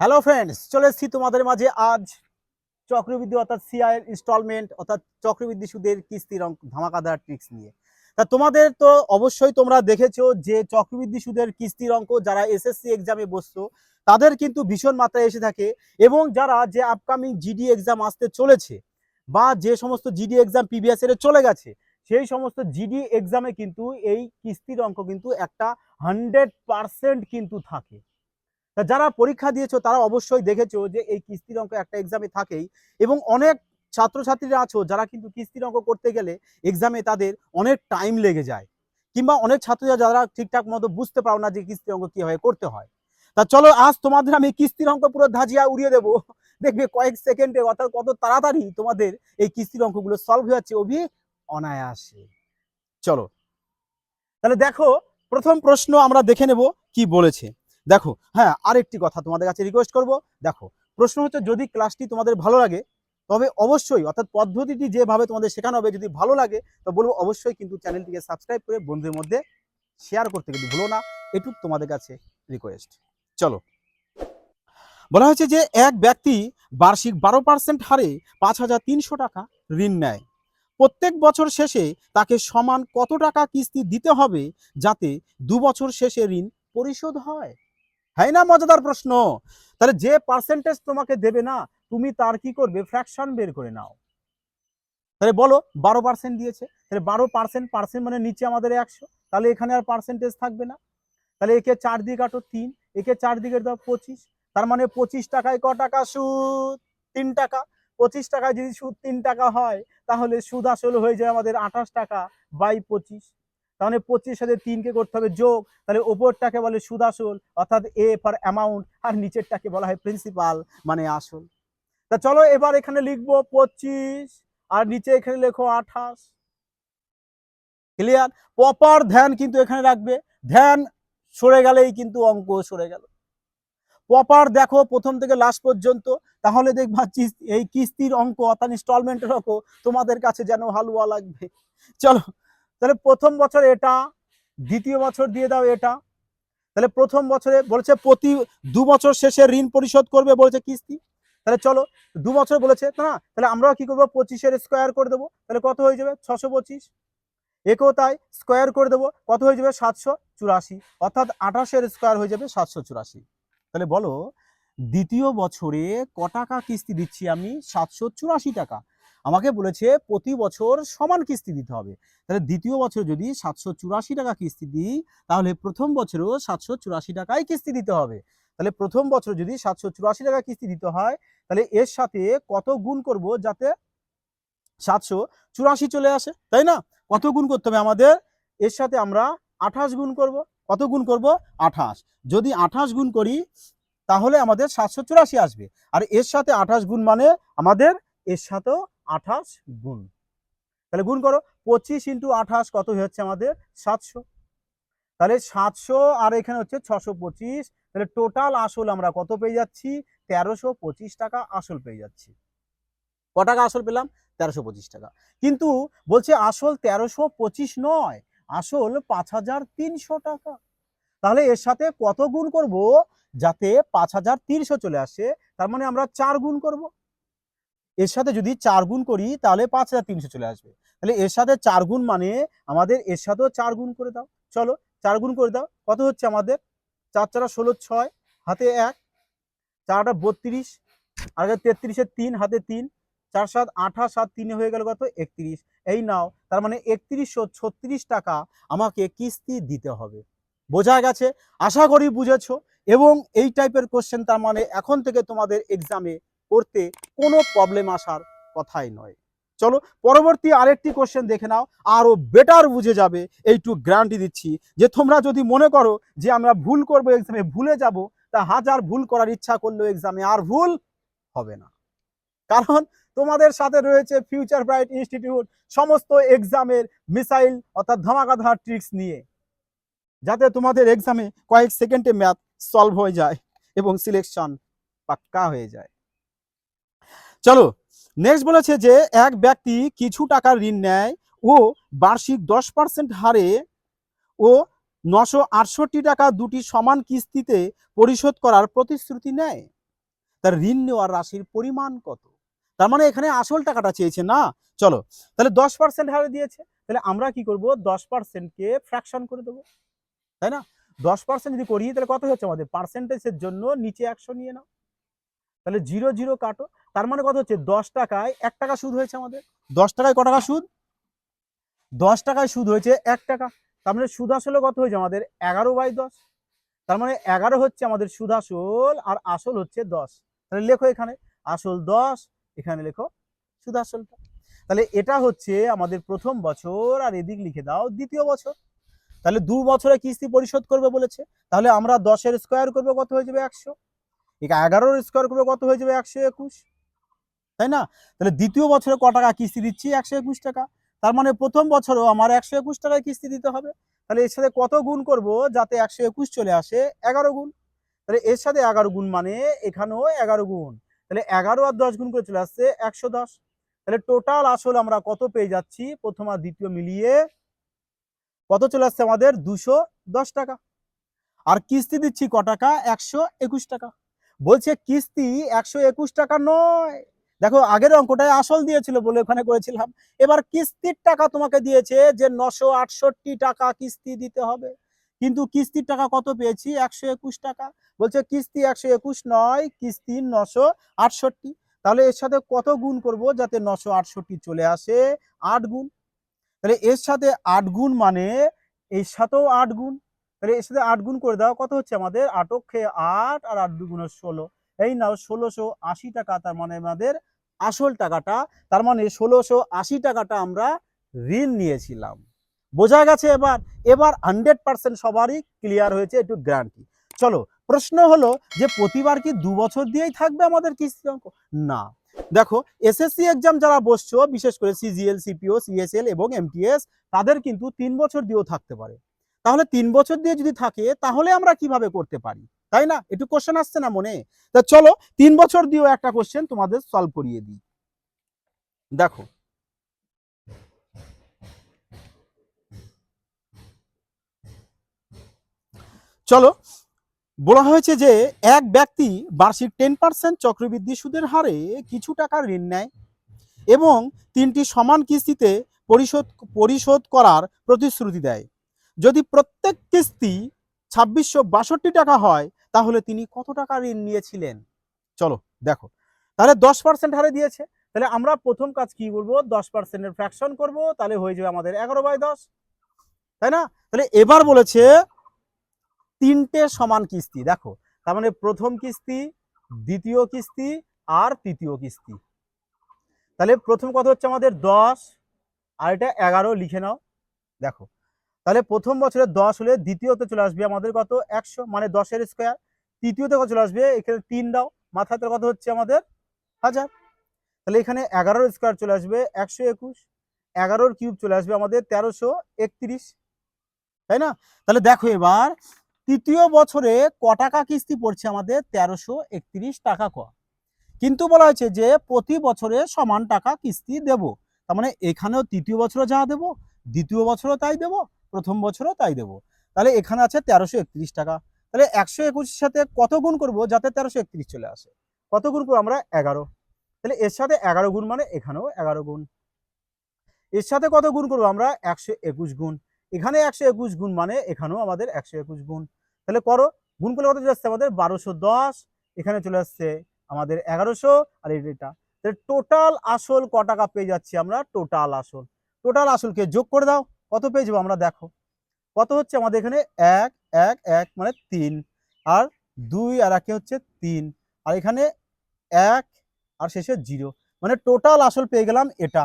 Hello friends চলে এসেছি তোমাদের মাঝে আজ চক্রবৃদ্ধি অর্থাৎ সিআই ইনস্টলমেন্ট অর্থাৎ চক্রবৃদ্ধি সুদের কিস্তির অঙ্ক, ধামাকাদার ট্রিক্স নিয়ে। তা তোমাদের তো অবশ্যই তোমরা দেখেছ যে চক্রবৃদ্ধি সুদের কিস্তির অঙ্ক, যারা এসএসসি এক্সামে বসতো তাদের কিন্তু ভীষণ মাত্রায় এসে থাকে এবং যারা যে আপকামিং জিডি এক্সাম আসতে চলেছে বা যে সমস্ত জিডি এক্সাম পিবিএস এর চলে গেছে, সেই সমস্ত জিডি এক্সামে কিন্তু এই কিস্তির অঙ্ক কিন্তু একটা হান্ড্রেড পার্সেন্ট কিন্তু থাকে। যারা পরীক্ষা দিয়েছ, তারা অবশ্যই দেখেছ যে এই কিস্তির অঙ্ক একটা এক্সামে থাকেই এবং অনেক ছাত্রছাত্রীরা আছো যারা কিন্তু কিস্তির অঙ্ক করতে গেলে এক্সামে তাদের অনেক টাইম লেগে যায় কিংবা অনেক ছাত্রীরা যারা ঠিকঠাক মতো বুঝতে পারো না যে কিস্তির অঙ্ক কীভাবে করতে হয়। তা চলো, আজ তোমাদের আমি কিস্তির অঙ্ক পুরো ধাজিয়া উড়িয়ে দেবো। দেখবে কয়েক সেকেন্ডে অর্থাৎ কত তাড়াতাড়ি তোমাদের এই কিস্তির অঙ্কগুলো সলভ হয়ে যাচ্ছে অভি অনায়াসে। চলো, তাহলে দেখো, প্রথম প্রশ্ন আমরা দেখে নেব কি বলেছে। দেখো হ্যাঁ আরেকটি কথা তোমাদের কাছে রিকোয়েস্ট করব। দেখো, প্রশ্ন হচ্ছে, যদি ক্লাসটি তোমাদের ভালো লাগে, তবে অবশ্যই, অর্থাৎ পদ্ধতিটি যেভাবে তোমাদের শেখানো হবে, যদি ভালো লাগে, তো বলব অবশ্যই কিন্তু চ্যানেলটিকে সাবস্ক্রাইব করে বন্ধুদের মধ্যে শেয়ার করতে কিন্তু ভুলো না। এটুক তোমাদের কাছে রিকোয়েস্ট চলো। বলা হয়েছে যে, এক ব্যক্তি বার্ষিক বারো পার্সেন্ট হারে পাঁচ হাজার তিনশো টাকা ঋণ নেয়। প্রত্যেক বছর শেষে তাকে সমান কত টাকা কিস্তি দিতে হবে, যাতে দু বছর শেষে ঋণ পরিশোধ হয়? হ্যাঁ না মজাদার প্রশ্ন? তাহলে যে পার্সেন্টেজ তোমাকে দেবে না, তুমি তার কি করবে? ফ্র্যাকশন বের করে নাও। তাহলে বলো, বারো পার্সেন্ট দিয়েছে। তাহলে বারো পার্সেন্ট পার্সেন্ট মানে নিচে আমাদের একশো। তাহলে এখানে আর পার্সেন্টেজ থাকবে না। তাহলে একে চার দিয়ে কাটো তিন, একে চার দিকে দাও পঁচিশ। তার মানে পঁচিশ টাকায় ক টাকা সুদ? তিন টাকা। পঁচিশ টাকায় যদি সুদ তিন টাকা হয়, তাহলে সুদ আসল হয়ে যায় আমাদের আঠাশ টাকা বাই পঁচিশ। তাহলে পঁচিশ সাথে তিনকে করতে হবে যোগ। তাহলে ওপরটাকে বলে সুদ আসল অর্থাৎ এ ফর অ্যামাউন্ট আর নিচেরটাকে বলা হয় প্রিন্সিপাল মানে আসল। তা চলো এবার এখানে লিখব পঁচিশ, আর নিচে এখানে লেখো আঠাশ। ক্লিয়ার প্রপার ধ্যান কিন্তু এখানে রাখবে। ধ্যান সরে গেলেই কিন্তু অঙ্ক সরে গেল। প্রপার দেখো প্রথম থেকে লাস্ট পর্যন্ত, তাহলে দেখবা এই কিস্তির অঙ্ক, অর্থাৎ ইনস্টলমেন্টের অঙ্ক তোমাদের কাছে যেন হালুয়া লাগবে। চলো তাহলে প্রথম বছর এটা, দ্বিতীয় বছর দিয়ে দাও এটা। তাহলে প্রথম বছরে বলেছে প্রতি দু বছর শেষে ঋণ পরিশোধ করবে বলেছে কিস্তি। তাহলে চলো, দু বছর বলেছে, না তাহলে আমরাও কি করব? পঁচিশের স্কোয়ার করে দেবো। তাহলে কত হয়ে যাবে? ছশো পঁচিশ। একেও তাই স্কোয়ার করে দেবো। কত হয়ে যাবে? সাতশো চুরাশি। অর্থাৎ আঠাশের স্কোয়ার হয়ে যাবে সাতশো চুরাশি। তাহলে বলো, দ্বিতীয় বছরে ক টাকা কিস্তি দিচ্ছি আমি? সাতশো চুরাশি টাকা। আমাকে বলেছে প্রতি বছর সমান কিস্তি দিতে হবে। তাহলে দ্বিতীয় বছর যদি সাতশো চুরাশি টাকা কিস্তি দিই, তাহলে প্রথম বছরও সাতশো চুরাশি টাকায় কিস্তি দিতে হবে। তাহলে প্রথম বছর যদি সাতশো চুরাশি টাকা কিস্তি দিতে হয়, তাহলে এর সাথে কত গুণ করব যাতে সাতশো চুরাশি চলে আসে? তাই না? কত গুণ করতে হবে আমাদের? এর সাথে আমরা আঠাশ গুণ করব। কত গুণ করব? আঠাশ। যদি আঠাশ গুণ করি, তাহলে আমাদের সাতশো চুরাশি আসবে। আর এর সাথে আঠাশ গুণ মানে আমাদের, এর সাথেও আঠাশ গুণ। তাহলে গুণ করো, পঁচিশ ইন্টু আঠাশ কত হচ্ছে আমাদের? সাতশো। তাহলে সাতশো আর এখানে হচ্ছে ছশো পঁচিশ। তাহলে টোটাল আসল আমরা কত পেয়ে যাচ্ছি? তেরোশো পঁচিশ টাকা আসল পেয়ে যাচ্ছি। ক টাকা আসল পেলাম? তেরোশো পঁচিশ টাকা। কিন্তু বলছে আসল তেরোশো পঁচিশ নয়, আসল পাঁচ হাজার তিনশো টাকা। তাহলে এর সাথে কত গুণ করব? যাতে পাঁচ হাজার তিনশো চলে আসে, তার মানে আমরা চার গুণ করব। এর সাথে যদি চার গুণ করি, তাহলে পাঁচ হাজার তিনশো চলে আসবে। তাহলে এর সাথে চার গুণ মানে আমাদের এর সাথেও চার গুণ করে দাও। চলো, চার গুণ করে দাও। কত হচ্ছে আমাদের? চার চারা ষোলো, ছয়, হাতে এক চারটা বত্রিশ, আর তেত্রিশের তিন, হাতে তিন, চার সাত আঠাশ, সাত তিনে হয়ে গেল কত? একত্রিশ। এই নাও, তার মানে একত্রিশশো ছত্রিশ টাকা আমাকে কিস্তি দিতে হবে। বোঝা গেছে? আশা করি বুঝেছ। এবং এই টাইপের কোশ্চেন তার মানে এখন থেকে তোমাদের এক্সামে করতে কোনো প্রবলেম আসার কথাই নয়। চলো, পরবর্তী আরেকটি কোশ্চেন দেখে নাও আরও বেটার বুঝে যাবে এইটু গ্যারান্টি দিচ্ছি। যে তোমরা যদি মনে করো যে আমরা ভুল করব এক্সামে ভুলে যাব, তা হাজার ভুল করার ইচ্ছা করলেও এক্সামে আর ভুল হবে না। কারণ তোমাদের সাথে রয়েছে ফিউচার ব্রাইট ইনস্টিটিউট সমস্ত এক্সামের মিসাইল অর্থাৎ ধামাকাধার ট্রিক্স নিয়ে। যাতে তোমাদের এক্সামে কয়েক সেকেন্ডে ম্যাথ সলভ হয়ে যায় এবং সিলেকশন পাক্কা হয়ে যায়। চলো, নেক্সট বলেছে যে এক ব্যক্তি কিছু টাকা ঋণ নেয় ও বার্ষিক দশ পার্সেন্ট হারে ও নশো আটষট্টি টাকা দুটি সমান কিস্তিতে পরিশোধ করার প্রতিশ্রুতি নেয়। তার ঋণ নেওয়ার রাশির পরিমাণ কত? তার মানে এখানে আসল টাকাটা চেয়েছে না? চলো, তাহলে দশ পার্সেন্ট হারে দিয়েছে, তাহলে আমরা কি করব? দশ পার্সেন্টকে ফ্র্যাকশন করে দেবো। তাই না? দশ পার্সেন্ট যদি করি তাহলে কত হচ্ছে আমাদের? পার্সেন্টেজের জন্য নিচে একশো নিয়ে নাও। তাহলে জিরো জিরো কাটো। তার মানে কত হচ্ছে? দশ টাকায় এক টাকা সুদ হয়েছে আমাদের। দশ টাকায় ক টাকা সুদ? দশ টাকায় সুদ হয়েছে এক টাকা। তার মানে সুদ আসলে কত হয়েছে আমাদের? এগারো বাই দশ। তার মানে এগারো হচ্ছে আমাদের সুদ আসল আর আসল হচ্ছে দশ। তাহলে লেখো এখানে। আসল দশ, এখানে লেখো সুদ আসলটা। তাহলে এটা হচ্ছে আমাদের প্রথম বছর আর এদিক লিখে দাও দ্বিতীয় বছর। তাহলে দু বছরে কিস্তি পরিশোধ করবে বলেছে। তাহলে আমরা দশের স্কোয়ার করবে কত হয়ে যাবে একশো? একা এগারোর স্কোয়ার করবে কত হয়ে যাবে একশো একুশ? তাই না? তাহলে দ্বিতীয় বছরে ক টাকা কিস্তি দিচ্ছি? একশো একুশ টাকা। তার মানে প্রথম বছরও আমার একশো একুশ টাকায় কিস্তি দিতে হবে। তাহলে এর সাথে কত গুণ করব যাতে একশো একুশ চলে আসে? এগারো গুণ। তাহলে এর সাথে এগারো গুণ মানে এখানেও এগারো গুণ। তাহলে এগারো আর দশ গুণ করে চলে আসছে একশো দশ। তাহলে টোটাল আসল আমরা কত পেয়ে যাচ্ছি? প্রথম আর দ্বিতীয় মিলিয়ে কত চলে আসছে আমাদের? দুশো দশ টাকা। আর কিস্তি দিচ্ছি ক টাকা? একশো একুশ টাকা। বলছে কিস্তি একশো একুশ টাকা নয়। দেখো, আগের অঙ্কটায় আসল দিয়েছিল বলে ওখানে করেছিলাম। এবার কিস্তির টাকা তোমাকে দিয়েছে যে নশো আটষট্টি টাকা কিস্তি দিতে হবে। কিন্তু কিস্তির টাকা কত পেয়েছি? একশো একুশ টাকা। বলছে, কিস্তি একশো একুশ নয়, কিস্তি নশো আটষট্টি। তাহলে এর সাথে কত গুণ করব যাতে নশো আটষট্টি চলে আসে? আট গুণ। তাহলে এর সাথে আট গুণ মানে এর সাথেও আট গুণ। তাহলে এর সাথে আট গুণ করে দাও, কত হচ্ছে আমাদের? আটক্ষে আট আর আট দুগুণ ষোলো। এই নাও ষোলোশো আশি টাকা, তার মানে আমাদের আসল টাকাটা, তার মানে ষোলোশো আশি টাকাটা আমরা ঋণ নিয়েছিলাম। বোঝা গেছে এবার? এবার হান্ড্রেড পার্সেন্ট সবারই ক্লিয়ার হয়েছে, একটু গ্যারান্টি চলো, প্রশ্ন হলো যে প্রতিবার কি দু বছর দিয়েই থাকবে আমাদের কিস্তি অঙ্ক? না। দেখো এসএসসি এক্সাম যারা বসছো, বিশেষ করে সিজিএল সিপিও সিএসএল এবং এমটিএস তাদের কিন্তু তিন বছর দিয়েও থাকতে পারে। তাহলে তিন বছর দিয়ে যদি থাকে, তাহলে আমরা কীভাবে করতে পারি? তাই না? একটু কোশ্চেন আসছে না মনে? তা চলো, তিন বছর দিয়েও একটা কোশ্চেন তোমাদের সলভ করিয়ে দিই। দেখো। চলো, বলা হয়েছে যে এক ব্যক্তি বার্ষিক টেন পার্সেন্ট চক্রবৃদ্ধি সুদের হারে কিছু টাকা ঋণ নেয় এবং তিনটি সমান কিস্তিতে পরিশোধ পরিশোধ করার প্রতিশ্রুতি দেয়। যদি প্রত্যেক কিস্তি ছাব্বিশশো বাষট্টি টাকা হয় তাহলে তিনি কত টাকা ঋণ নিয়েছিলেন? চলো, দেখো। তাহলে দশ পার্সেন্ট হারে দিয়েছে। তাহলে আমরা প্রথম কাজ কি করব? দশ পার্সেন্টের ফ্র্যাকশন করব, তাহলে হয়ে যাবে আমাদের এগারো বাই দশ। তাই না? তাহলে এবার বলেছে তিনটে সমান কিস্তি, দেখো। তার মানে প্রথম কিস্তি, দ্বিতীয় কিস্তি, আর তৃতীয় কিস্তি। তাহলে প্রথম কথা হচ্ছে আমাদের? দশ। আর এটা এগারো, লিখে নাও। দেখো। তাহলে প্রথম বছরে দশ হলে দ্বিতীয়তে চলে আসবে আমাদের কত? একশো মানে দশের স্কোয়ার তৃতীয়তে কত চলে আসবে? এখানে তিন দাও। মাথাতে কত হচ্ছে আমাদের? হাজার। তাহলে এখানে এগারোর স্কোয়ার চলে আসবে একশো একুশ। এগারোর কিউব চলে আসবে আমাদের তেরোশো একত্রিশ। তাই না? তাহলে দেখো এবার, তৃতীয় বছরে ক টাকা কিস্তি পড়ছে আমাদের তেরোশো একত্রিশ টাকা ক। কিন্তু বলা হয়েছে যে প্রতি বছরে সমান টাকা কিস্তি দেব। তার মানে এখানেও তৃতীয় বছরও যা দেব, দ্বিতীয় বছরও তাই দেব। প্রথম বছরও তাই দেব। তাহলে এখানে আছে তেরোশো একত্রিশ টাকা। তাহলে একশো একুশের সাথে কত গুণ করব? যাতে তেরোশো একত্রিশ চলে আসে। কত গুণ করব আমরা? এগারো। তাহলে এর সাথে এগারো গুণ মানে এখানেও এগারো গুণ। এর সাথে কত গুণ করব আমরা? একশো একুশ গুণ। এখানে একশো একুশ গুণ মানে এখানেও আমাদের একশো একুশ গুণ। তাহলে করো। গুণ করলে কত চলে আসছে? আমাদের বারোশো দশ। এখানে চলে আসছে আমাদের এগারোশো। আর এটা তাহলে টোটাল আসল ক টাকা পেয়ে যাচ্ছি আমরা? টোটাল আসল। টোটাল আসলকে যোগ করে দাও। কত পেয়ে যাব আমরা দেখো। কত হচ্ছে আমাদের এখানে? এক এক এক মানে তিন। আর দুই আর একে হচ্ছে তিন। আর এখানে এক আর শেষে জিরো। মানে টোটাল আসল পেয়ে গেলাম এটা।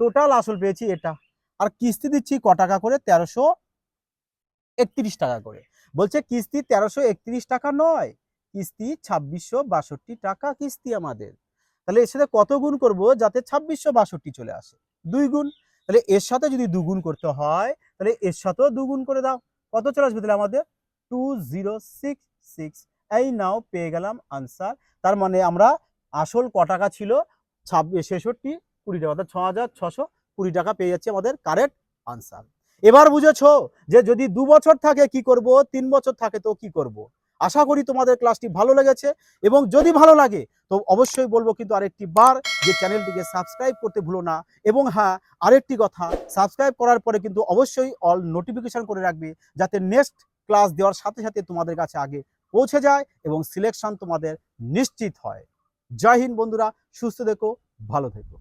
টোটাল আসল পেয়েছি এটা। আর কিস্তি দিচ্ছি ক টাকা করে? তেরোশো একত্রিশ টাকা করে। বলছে কিস্তি তেরোশো একত্রিশ টাকা নয়। কিস্তি ছাব্বিশশো বাষট্টি টাকা কিস্তি আমাদের। তাহলে এর সাথে কত গুণ করব? যাতে ছাব্বিশশো বাষট্টি চলে আসে। দুই গুণ। তাহলে এর সাথে যদি দুগুণ করতে হয়, তাহলে এর সাথেও দুগুণ করে দাও। কত চলে আসবে তাহলে আমাদের? টু জিরো সিক্স সিক্স এই নাও, পেয়ে গেলাম আনসার তার মানে আমরা আসল ক টাকা ছিল ছাব্বিশ ছেষট্টি কুড়ি টাকা, অর্থাৎ ছ হাজার ছশো কুড়ি টাকা পেয়ে যাচ্ছে আমাদের কারেক্ট আনসার এবার বুঝেছ যে যদি দু বছর থাকে কি করব? তিন বছর থাকে তো কি করব? আশা করি তোমাদের ক্লাসটি ভালো লেগেছে এবং যদি ভালো লাগে, তো অবশ্যই বলব কিন্তু আরেকটি বার যে চ্যানেলটিকে সাবস্ক্রাইব করতে ভুলো না এবং হ্যাঁ আরেকটি কথা সাবস্ক্রাইব করার পরে কিন্তু অবশ্যই অল নোটিফিকেশন করে রাখবে যাতে নেক্সট ক্লাস দেওয়ার সাথে সাথে তোমাদের কাছে আগে পৌঁছে যায় এবং সিলেকশন তোমাদের নিশ্চিত হয়। জয় হিন্দ বন্ধুরা, সুস্থ থেকো, ভালো থেকো।